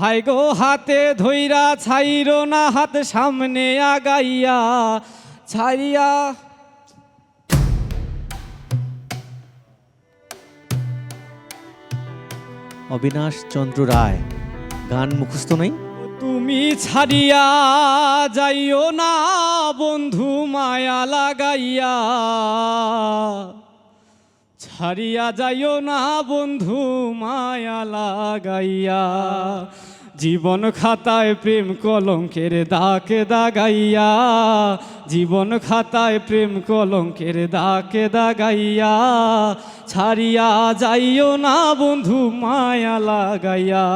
High গো হাতে ধইরা ছাইর না হাত সামনে আগাইয়া ছাইয়া। অবিনাশ চন্দ্র রায় গান মুখস্থ নেই? তুমি ছাড়িয়া যাইও না বন্ধু মায়া লাগাইয়া। ছাড়িয়া যাইও না বন্ধু মায়া লাগাইয়া। জীবন খাতায় প্রেম কলঙ্কের দাকে দাগাইয়া, জীবন খাতায় প্রেম কলঙ্কের দাকে দাগাইয়া, ছাড়িয়া যাইও না বন্ধু, মায়া লাগাইয়া।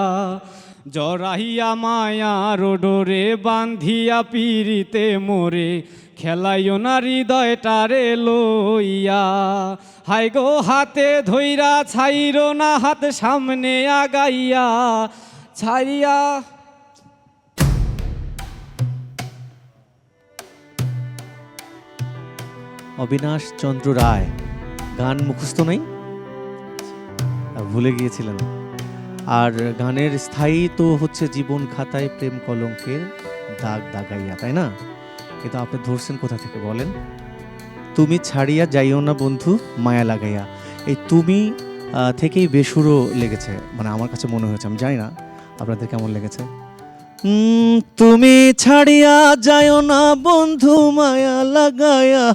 জরাহিয়া মায়া রোডরে বান্ধিয়া পিরিতে মোরে, খেলাইও না হৃদয়টারে লইয়া। হাই গো, হাতে ধইরা ছাইরো না হাত সামনে আগাইয়া ছাইয়া অবিনাশ চন্দ্র রায়, গান মুখস্থ নেই? ভুলে গিয়েছিলেন আর গানের স্থায়ী তো হচ্ছে জীবন খাতায় প্রেম কলঙ্কের দাগ দাগাইয়া, তাই না? কিন্তু আপনি ধরছেন কোথা থেকে বলেন? তুমি ছাড়িয়া যাইও না বন্ধু, মায়া লাগাইয়া। এই তুমি থেকেই বেসুরও লেগেছে মানে আমার কাছে মনে হয়েছে, আমি জানি না। আপনাদের কেমন লেগেছে? তুমি ছাড়িয়া যাইও না বন্ধু মায়া লাগায়া।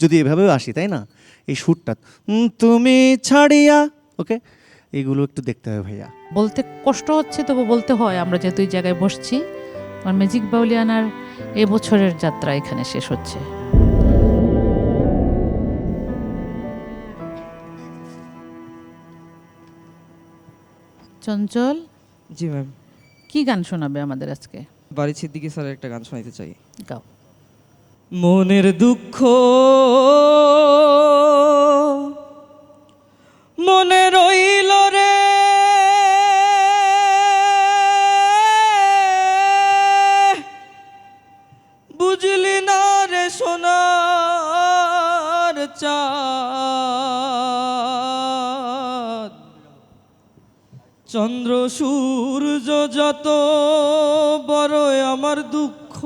যদি এভাবে আসি, তাই না? এই সুরটা। তুমি ছাড়িয়া, ওকে? এইগুলো একটু দেখতে হবে ভাইয়া। বলতে কষ্ট হচ্ছে, তবু বলতে হয়, আমরা যেহেতু এই জায়গায় বসছি, আমার ম্যাজিক বাউলিয়ানার এবছরের যাত্রা এখানে শেষ হচ্ছে। চঞ্চল? জি ম্যাম। কি গান শোনাবে আমাদের আজকে? বাড়ি সিদ্দিকি স্যারের একটা গান শোনাতে চাই। গাও। মনের দুঃখ মনে রইল রে। বুঝলি না রে সোনার চাঁদ। চন্দ্র, সূর্য যত বড় আমার দুঃখ,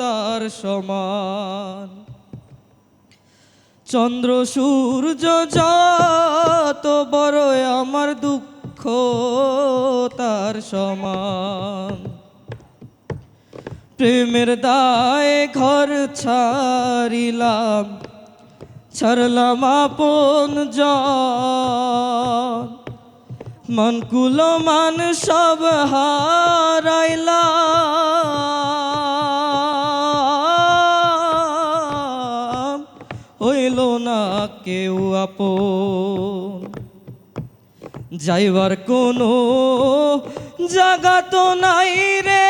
তার সমান। চন্দ্র, সূর্য যত বড় আমার দুঃখ, তার সমান। প্রেমের দায় ঘর ছাড়িলাম, ছাড়লাম আপন জন। মন কুলো মান সব হারাইলাম হইল না কেউ আপন। যাইবার কোনো জাগা তো নাই রে।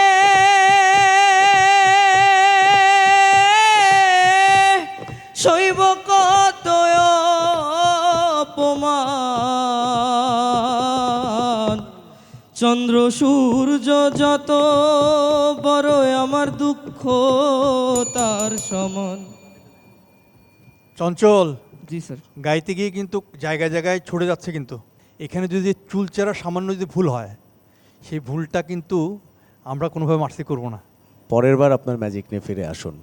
শৈব কত চন্দ্র সূর্য যত বড় আমার দুঃখ তার সমান। চঞ্চল জি স্যার। গাইতে গিয়ে কিন্তু জায়গায় জায়গায় ছড়ে যাচ্ছে কিন্তু। এখানে যদি চুলচেরা সামান্য যদি ভুল হয় সেই ভুলটা কিন্তু আমরা কোনোভাবে মার্সি করব না। পরের বার আপনার ম্যাজিক নিয়ে ফিরে আসুন।